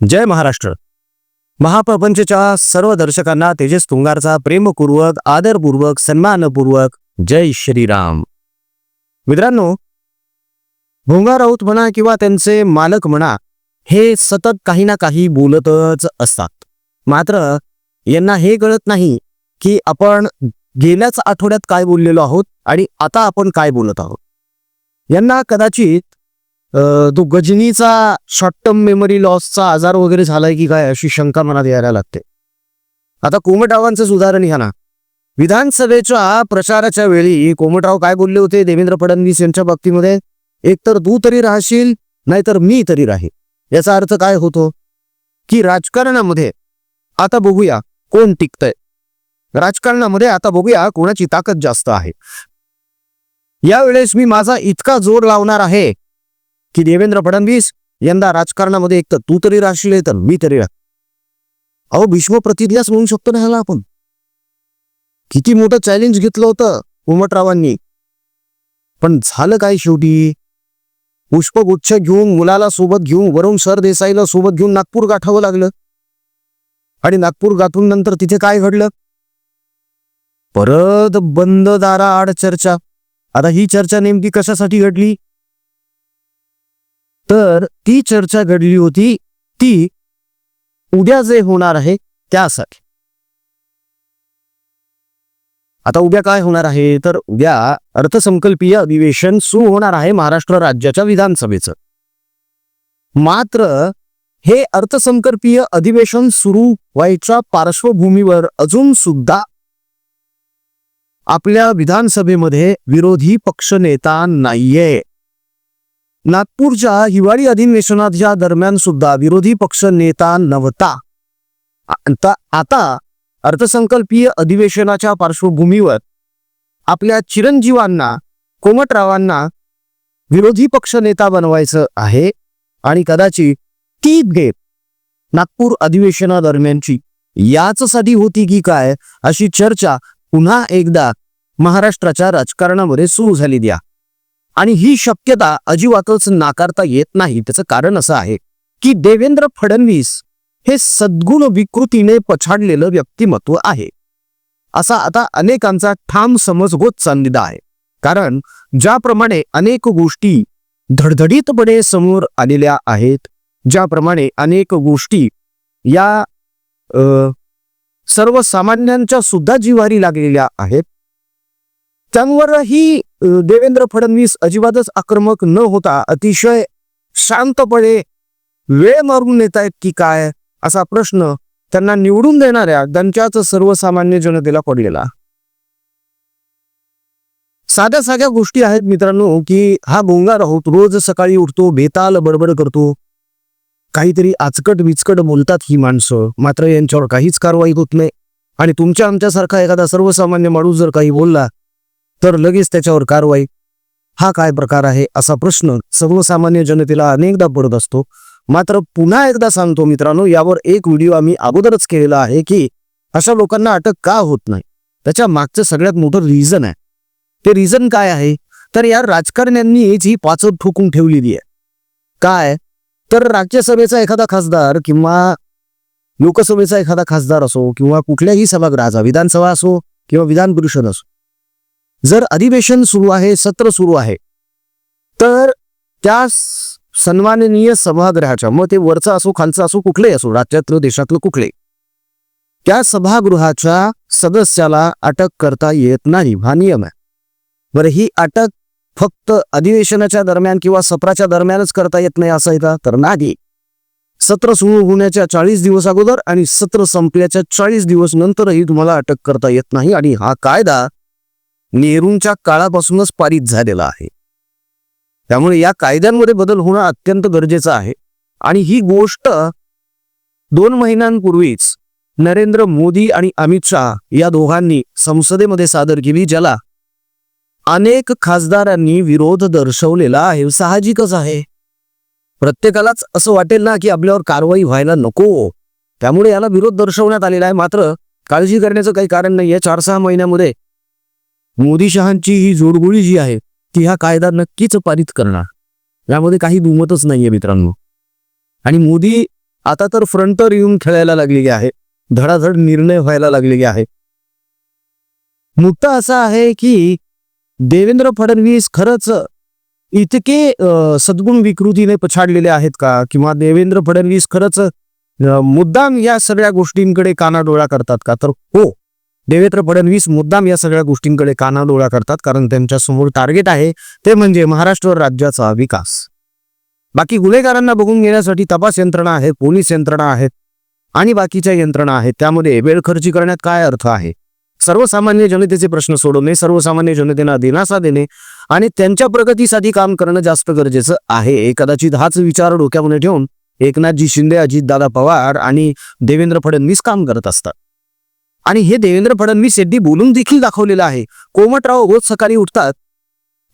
जय महाराष्ट्र. महाप्रपंचच्या सर्व दर्शकांना तेजस तुंगारचा प्रेमपूर्वक आदरपूर्वक सन्मानपूर्वक जय श्रीराम. मित्रांनो भोंगा राऊत म्हणा किंवा त्यांचे मालक म्हणा हे सतत काही ना काही बोलतच असतात. मात्र यांना हे कळत नाही की आपण गेल्याच आठवड्यात काय बोललेलो आहोत आणि आता आपण काय बोलत आहोत. यांना कदाचित तो गजनीचा शॉर्ट टर्म मेमरी लॉसचा आजार वगैरे झालाय की काय अशी शंका मनात यायला लागते. आता कोमटरावांचंच उदाहरण घ्या ना. विधानसभेच्या प्रचाराच्या वेळी कोमटराव काय बोलले होते? देवेंद्र फडणवीस यांच्या बाबतीमध्ये एकतर तू तरी राहशील नाहीतर मी तरी राहील. याचा अर्थ काय होतो? की राजकारणामध्ये आता बघूया कोण टिकतंय. राजकारणामध्ये आता बघूया कोणाची ताकद जास्त आहे. यावेळेस मी माझा इतका जोर लावणार आहे की देवेंद्र फडणवीस यंदा राजकारणामध्ये एक तर तू तरी राहशील तर मी तरी राह अहो भीष्म प्रतिज्ञाच म्हणू शकतो ना ह्याला आपण. किती मोठं चॅलेंज घेतलं होतं उमटरावांनी. पण झालं काय शेवटी? पुष्पगुच्छ घेऊन मुलाला सोबत घेऊन वरुण सर देसाईला सोबत घेऊन नागपूर गाठावं लागलं. आणि नागपूर गाठून नंतर तिथे काय घडलं? परत बंद दारा आड चर्चा. आता ही चर्चा नेमकी कशासाठी घडली? तर ती चर्चा घडली होती ती उद्या जे होणार आहे त्यासाठी. आता उद्या काय होणार आहे? तर उद्या अर्थसंकल्पीय अधिवेशन सुरू होणार आहे महाराष्ट्र राज्याच्या विधानसभेचं. मात्र हे अर्थसंकल्पीय अधिवेशन सुरू व्हायच्या पार्श्वभूमीवर अजून सुद्धा आपल्या विधानसभेमध्ये विरोधी पक्षनेता नाहीये. नागपूरच्या हिवाळी अधिवेशनाच्या दरम्यान सुद्धा विरोधी पक्ष नेता नव्हता. आता आता अर्थसंकल्पीय अधिवेशनाच्या पार्श्वभूमीवर आपल्या चिरंजीवांना कोमटरावांना विरोधी पक्ष नेता बनवायचं आहे आणि कदाचित ती भेट नागपूर अधिवेशनादरम्यानची याचसाठी होती की काय अशी चर्चा पुन्हा एकदा महाराष्ट्राच्या राजकारणामध्ये सुरू झाली द्या आणि ही शक्यता अजिबातच नाकारता येत नाही. त्याचं कारण असं आहे की देवेंद्र फडणवीस हे सद्गुण विकृतीने पछाडलेलं व्यक्तिमत्व आहे. असा आता अनेकांचा ठाम समज होत चाललेला आहे. कारण ज्याप्रमाणे अनेक गोष्टी धडधडीतपणे समोर आलेल्या आहेत ज्याप्रमाणे अनेक गोष्टी या सर्वसामान्यांच्या सुद्धा जिव्हारी लागलेल्या आहेत त्यांवरही देवेंद्र फडणवीस अजिबातच आक्रमक न होता अतिशय शांतपणे वेळ मारून नेत आहेत की काय असा प्रश्न त्यांना निवडून देणाऱ्या त्यांच्याच सर्वसामान्य जनतेला पडलेला. साध्या साध्या गोष्टी आहेत मित्रांनो की हा भोंगार आहोत रोज सकाळी उठतो बेताल बडबड करतो. काहीतरी आचकट विचकट बोलतात ही माणसं मात्र यांच्यावर काहीच कारवाई होत नाही. आणि तुमच्या आमच्यासारखा एखादा सर्वसामान्य माणूस जर काही बोलला तर लगेच त्याच्यावर कारवाई. हा काय प्रकार आहे असा प्रश्न सर्वसामान्य जनतेला अनेकदा पडत असतो. मात्र पुन्हा एकदा सांगतो मित्रांनो यावर एक व्हिडिओ आम्ही अगोदरच केलेला आहे की अशा लोकांना अटक का होत नाही? त्याच्या मागचं सगळ्यात मोठं रिझन आहे. ते रिझन काय आहे? तर या राजकारण्यांनी जी पाचट ठोकून ठेवलेली आहे. काय? तर राज्यसभेचा एखादा खासदार किंवा लोकसभेचा एखादा खासदार असो किंवा कुठल्याही सभागृहाचा विधानसभा असो किंवा विधान परिषद असो जर अधिवेशन सुरू आहे सत्र सुरू आहे तर त्या सन्माननीय सभागृहाच्या मग ते वरचं असो खालचं असो कुठलंही असो राज्यातलं देशातलं कुठले त्या सभागृहाच्या सदस्याला अटक करता येत नाही. हा नियम आहे. बरं ही अटक फक्त अधिवेशनाच्या दरम्यान किंवा सत्राच्या दरम्यानच करता येत नाही असं आहे का? तर नाही. सत्र सुरू होण्याच्या चाळीस दिवस अगोदर आणि सत्र संपल्याच्या चाळीस दिवस नंतरही तुम्हाला अटक करता येत नाही. आणि हा कायदा नेहरूंच्या काळापासूनच पारित झालेला आहे. त्यामुळे या कायद्यांमध्ये बदल होणं अत्यंत गरजेचं आहे. आणि ही गोष्ट दोन महिन्यांपूर्वीच नरेंद्र मोदी आणि अमित शहा या दोघांनी संसदेमध्ये सादर केली ज्याला अनेक खासदारांनी विरोध दर्शवलेला आहे. साहजिकच आहे. प्रत्येकालाच असं वाटेल ना की आपल्यावर कारवाई व्हायला नको. त्यामुळे याला विरोध दर्शवण्यात आलेला आहे. मात्र काळजी करण्याचं काही कारण नाहीये. चार सहा महिन्यामध्ये मोदी शहांची ही जोडगोळी जी आहे ती हा कायदा नक्कीच पारित करणार. यामध्ये काही दुमतच नाहीये मित्रांनो. आणि मोदी आता तर फ्रंटवर येऊन खेळायला लागलेली आहे. धडाधड निर्णय व्हायला लागलेले आहे. मुद्दा असा आहे की देवेंद्र फडणवीस खरंच इतके सद्गुण विकृतीने पछाडलेले आहेत का? किंवा देवेंद्र फडणवीस खरंच मुद्दाम या सगळ्या गोष्टींकडे कानाडोळा करतात का? तर हो देवेंद्र फडणवीस मुद्दाम या सगळ्या गोष्टींकडे कानाडोळा करतात कारण त्यांच्यासमोर टार्गेट आहे ते म्हणजे महाराष्ट्र राज्याचा विकास. बाकी गुन्हेगारांना बघून घेण्यासाठी तपास यंत्रणा आहे पोलीस यंत्रणा आहेत आणि बाकीच्या यंत्रणा आहेत त्यामध्ये वेळ खर्ची करण्यात काय अर्थ आहे? सर्वसामान्य जनतेचे प्रश्न सोडवणे सर्वसामान्य जनतेला दिलासा देणे आणि त्यांच्या प्रगतीसाठी काम करणं जास्त गरजेचं आहे. कदाचित हाच विचार डोक्यामध्ये ठेवून एकनाथजी शिंदे अजितदादा पवार आणि देवेंद्र फडणवीस काम करत असतात. आणि हे देवेंद्र फडणवीस यांनी बोलून देखील दाखवलेलं आहे. कोमटराव रोज सकाळी उठतात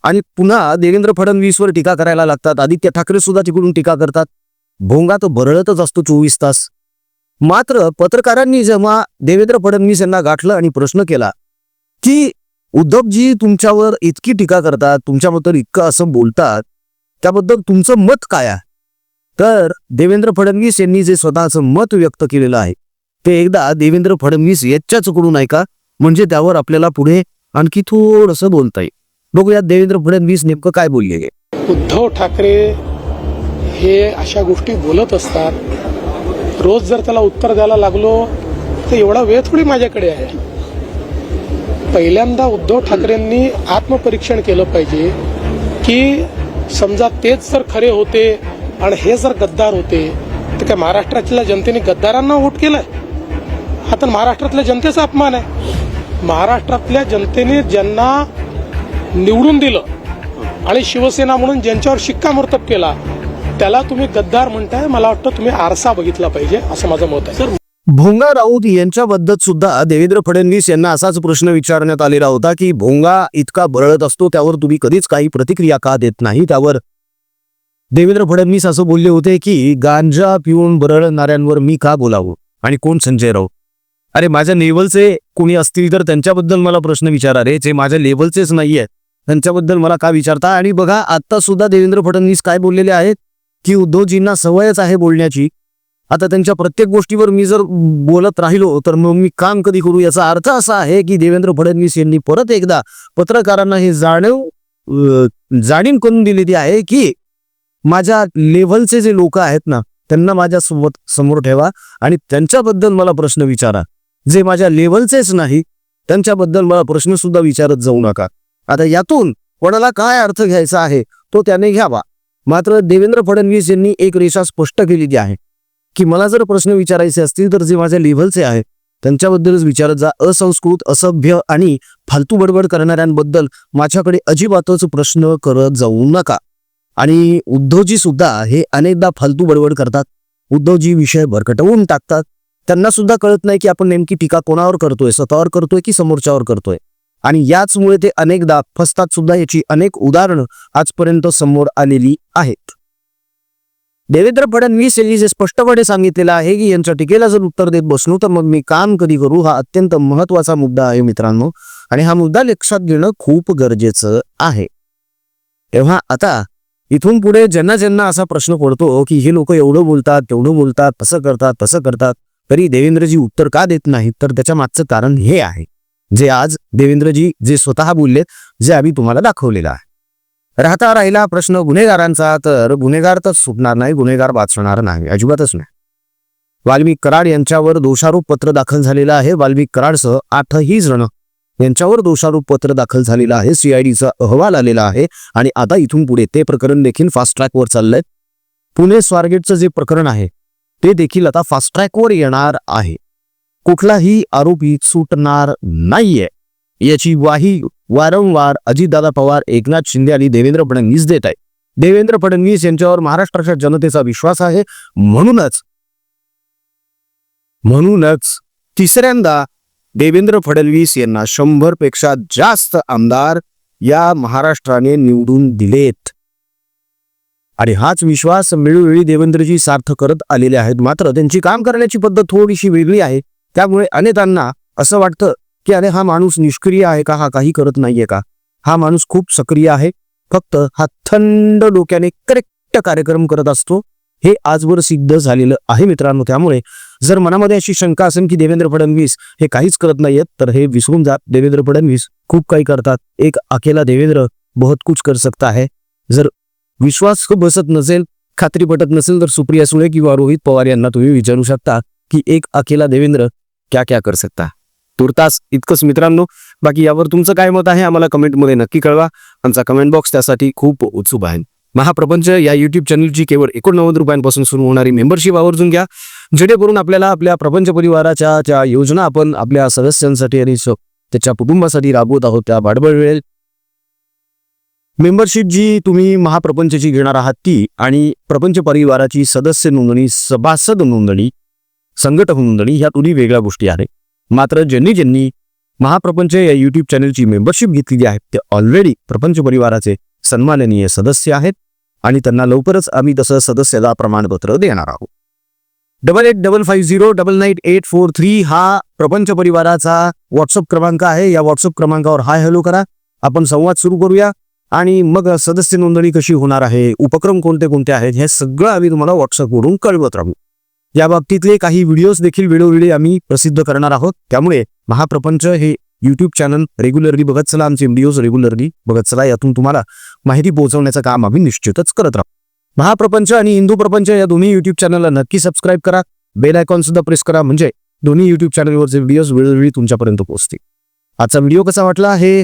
आणि पुन्हा देवेंद्र फडणवीसवर टीका करायला लागतात. आदित्य ठाकरे सुद्धा तिकडून टीका करतात. भोंगा तो बरळतच असतो चोवीस तास. मात्र पत्रकारांनी जेव्हा देवेंद्र फडणवीस यांना गाठलं आणि प्रश्न केला की उद्धवजी तुमच्यावर इतकी टीका करतात तुमच्याबद्दल इतकं असं बोलतात त्याबद्दल तुमचं मत काय आहे? तर देवेंद्र फडणवीस यांनी जे स्वतःचं मत व्यक्त केलेलं आहे ते एकदा देवेंद्र फडणवीस याच्याचकडून ऐका म्हणजे त्यावर आपल्याला पुढे आणखी थोडस बोलता येईल. बघूयात देवेंद्र फडणवीस नेमकं काय बोलले उद्धव ठाकरे हे अशा गोष्टी बोलत असतात. रोज जर त्याला उत्तर द्यायला लागलो तर एवढा वेळ थोडी माझ्याकडे आहे. पहिल्यांदा उद्धव ठाकरेंनी आत्मपरीक्षण केलं पाहिजे की समजा तेच जर खरे होते आणि हे जर गद्दार होते तर काय महाराष्ट्रातल्या जनतेने गद्दारांना वोट केलंय? हा तर महाराष्ट्रातल्या जनतेचा अपमान आहे. महाराष्ट्रातल्या जनतेने ज्यांना निवडून दिलं आणि शिवसेना म्हणून ज्यांच्यावर शिक्कामोर्तब केला त्याला तुम्ही गद्दार म्हणताय मला वाटतं तुम्ही आरसा बघितला पाहिजे असं माझं मत आहे. भोंगा राऊत यांच्याबद्दल सुद्धा देवेंद्र फडणवीस यांना असाच प्रश्न विचारण्यात आलेला होता की भोंगा इतका बरळत असतो त्यावर तुम्ही कधीच काही प्रतिक्रिया का देत नाही? त्यावर देवेंद्र फडणवीस असं बोलले होते की गांजा पिऊन बरळणाऱ्यांवर मी का बोलावं? आणि कोण संजय राऊत? अरे माझ्या लेवलचे कोणी असतील तर त्यांच्याबद्दल मला प्रश्न विचारा रे. जे माझ्या लेवलचेच नाहीये त्यांच्याबद्दल मला का विचारता? आणि बघा आता सुद्धा देवेंद्र फडणवीस काय बोललेले आहेत? की उद्धवजींना सवयच आहे बोलण्याची. आता त्यांच्या प्रत्येक गोष्टीवर मी जर बोलत राहिलो तर मग मी काम कधी करू? याचा अर्थ असा आहे की देवेंद्र फडणवीस यांनी परत एकदा पत्रकारांना हे जाणीव जाणीव करून दिलेली आहे की माझ्या लेव्हलचे जे लोक आहेत ना त्यांना माझ्या सोबत समोर ठेवा आणि त्यांच्याबद्दल मला प्रश्न विचारा. जे माझ्या लेवलचेच नाही त्यांच्याबद्दल मला प्रश्न सुद्धा विचारत जाऊ नका. आता यातून कोणाला काय अर्थ घ्यायचा आहे तो त्याने घ्यावा. मात्र देवेंद्र फडणवीस यांनी एक रेषा स्पष्ट केलेली आहे की मला जर प्रश्न विचारायचे असतील तर जे माझ्या लेव्हलचे आहे त्यांच्याबद्दलच विचारत जा. असंस्कृत असभ्य आणि फालतू बडबड करणाऱ्यांबद्दल माझ्याकडे अजिबातच प्रश्न करत जाऊ नका. आणि उद्धवजी सुद्धा हे अनेकदा फालतू बडबड करतात उद्धवजी विषय भरकटवून टाकतात त्यांना सुद्धा कळत नाही की आपण नेमकी टीका कोणावर करतोय स्वतःवर करतोय की समोरच्यावर करतोय. आणि याचमुळे ते अनेकदा फसतात सुद्धा याची अनेक उदाहरणं आजपर्यंत समोर आलेली आहेत. देवेंद्र फडणवीस यांनी जे स्पष्टपणे सांगितलेलं आहे की यांच्या टीकेला जर उत्तर देत बसलो तर मग मी काम कधी करू हा अत्यंत महत्त्वाचा मुद्दा आहे मित्रांनो. आणि हा मुद्दा लक्षात घेणं खूप गरजेचं आहे. तेव्हा आता इथून पुढे ज्यांना ज्यांना असा प्रश्न पडतो की हे लोक एवढं बोलतात तेवढं बोलतात तसं करतात तसं करतात तरी देवेंद्रजी उत्तर का देत नाहीत? तर त्याच्या मागचं कारण हे आहे. जे आज देवेंद्रजी जे स्वतः बोललेत जे आम्ही तुम्हाला दाखवलेलं आहे. राहता राहिला प्रश्न गुन्हेगारांचा तर गुन्हेगार तर सुटणार नाही गुन्हेगार वाचणार नाही अजिबातच नाही. वाल्मिक कराड यांच्यावर दोषारोप पत्र दाखल झालेलं आहे. वाल्मिक कराडसह आठही जण यांच्यावर दोषारोप पत्र दाखल झालेलं आहे. सीआयडीचा अहवाल आलेला आहे. आणि आता इथून पुढे ते प्रकरण देखील फास्ट ट्रॅकवर चाललंय. पुणे स्वारगेटचं जे प्रकरण आहे ते देखील आता फास्ट ट्रॅकवर येणार आहे. कुठलाही आरोपी सुटणार नाहीये. याची ग्वाही वारंवार अजितदादा पवार एकनाथ शिंदे आणि देवेंद्र फडणवीस देत आहेत. देवेंद्र फडणवीस यांच्यावर महाराष्ट्राच्या जनतेचा विश्वास आहे. म्हणूनच म्हणूनच तिसऱ्यांदा देवेंद्र फडणवीस यांना शंभरपेक्षा जास्त आमदार या महाराष्ट्राने निवडून दिलेत. आणि हाच विश्वास वेळोवेळी देवेंद्रजी सार्थ करत आलेले आहेत. मात्र त्यांची काम करण्याची पद्धत थोडीशी वेगळी आहे. त्यामुळे अनेकांना असं वाटतं की अरे हा माणूस निष्क्रिय आहे का? हा काही करत नाहीये का? हा माणूस खूप सक्रिय आहे. फक्त हा थंड डोक्याने करेक्ट कार्यक्रम करत असतो. हे आजवर सिद्ध झालेलं आहे मित्रांनो. त्यामुळे जर मनामध्ये अशी शंका असेल की देवेंद्र फडणवीस हे काहीच करत नाहीयेत तर हे विसरून जात देवेंद्र फडणवीस खूप काही करतात. एक अकेला देवेंद्र बहुत कुछ कर सकता है जर विश्वास हो बसत नसेल खात्री पटत नसेल तर सुप्रिया सुळे किंवा रोहित पवार यांना तुम्ही विचारू शकता की एक अकेला देवेंद्र क्या क्या कर सकता. तुर्तास इतकंच मित्रांनो बाकी यावर तुमचं काय मत आहे आम्हाला कमेंटमध्ये नक्की कळवा. आमचा कमेंट बॉक्स त्यासाठी खूप उत्सुक आहे. महाप्रपंच या युट्यूब चॅनलची केवळ एकोणनव्वद रुपयांपासून सुरू होणारी मेंबरशिप आवर्जून घ्या. जेणेकरून आपल्याला आपल्या प्रपंच परिवाराच्या ज्या योजना आपण आपल्या सदस्यांसाठी आणि त्याच्या कुटुंबासाठी राबवत आहोत त्या भाडबळ मिळेल. मेंबरशिप जी तुम्ही महाप्रपंचची घेणार आहात ती आणि प्रपंच परिवाराची सदस्य नोंदणी सभासद नोंदणी संघटक नोंदणी ह्या दोन्ही वेगळ्या गोष्टी आहेत. मात्र ज्यांनी ज्यांनी महाप्रपंच या युट्यूब चॅनलची मेंबरशिप घेतलेली आहे ते ऑलरेडी प्रपंच परिवाराचे सन्माननीय सदस्य आहेत आणि त्यांना लवकरच आम्ही तसं सदस्यता प्रमाणपत्र देणार आहोत. Double eight double five zero double nine eight four three हा प्रपंच परिवाराचा व्हॉट्सअप क्रमांक आहे. या व्हॉट्सअप क्रमांकावर हाय हॅलो करा. आपण संवाद सुरू करूया. आणि मग सदस्य नोंदणी कशी होणार आहे उपक्रम कोणते कोणते आहेत हे सगळं आम्ही तुम्हाला व्हॉट्सअपवरून कळवत राहू. या बाबतीतले काही व्हिडिओज देखील वेळोवेळी आम्ही प्रसिद्ध करणार आहोत. त्यामुळे महाप्रपंच हे युट्यूब चॅनल रेग्युलरली बघत चला आमचे व्हिडिओज रेग्युलरली बघत चला यातून तुम्हाला माहिती पोहोचवण्याचं काम आम्ही निश्चितच करत राहू. महाप्रपंच आणि हिंदू प्रपंच या दोन्ही युट्यूब चॅनलला नक्की सबस्क्राईब करा. बेल आयकॉन सुद्धा प्रेस करा म्हणजे दोन्ही युट्यूब चॅनलवरचे व्हिडिओज वेळोवेळी तुमच्यापर्यंत पोहोचतील. आजचा व्हिडिओ कसा वाटला हे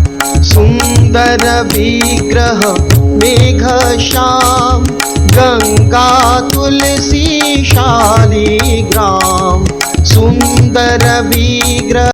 सुन्दर विग्रह मेघ श्याम गङ्गा तुलसी शालिग्राम सुन्दर विग्रह।